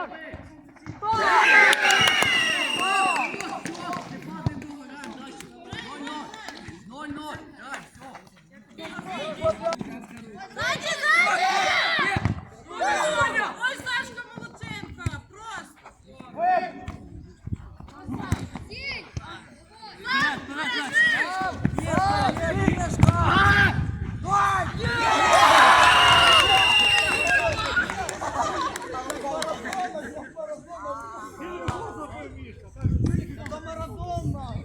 Ззаді, Bombo.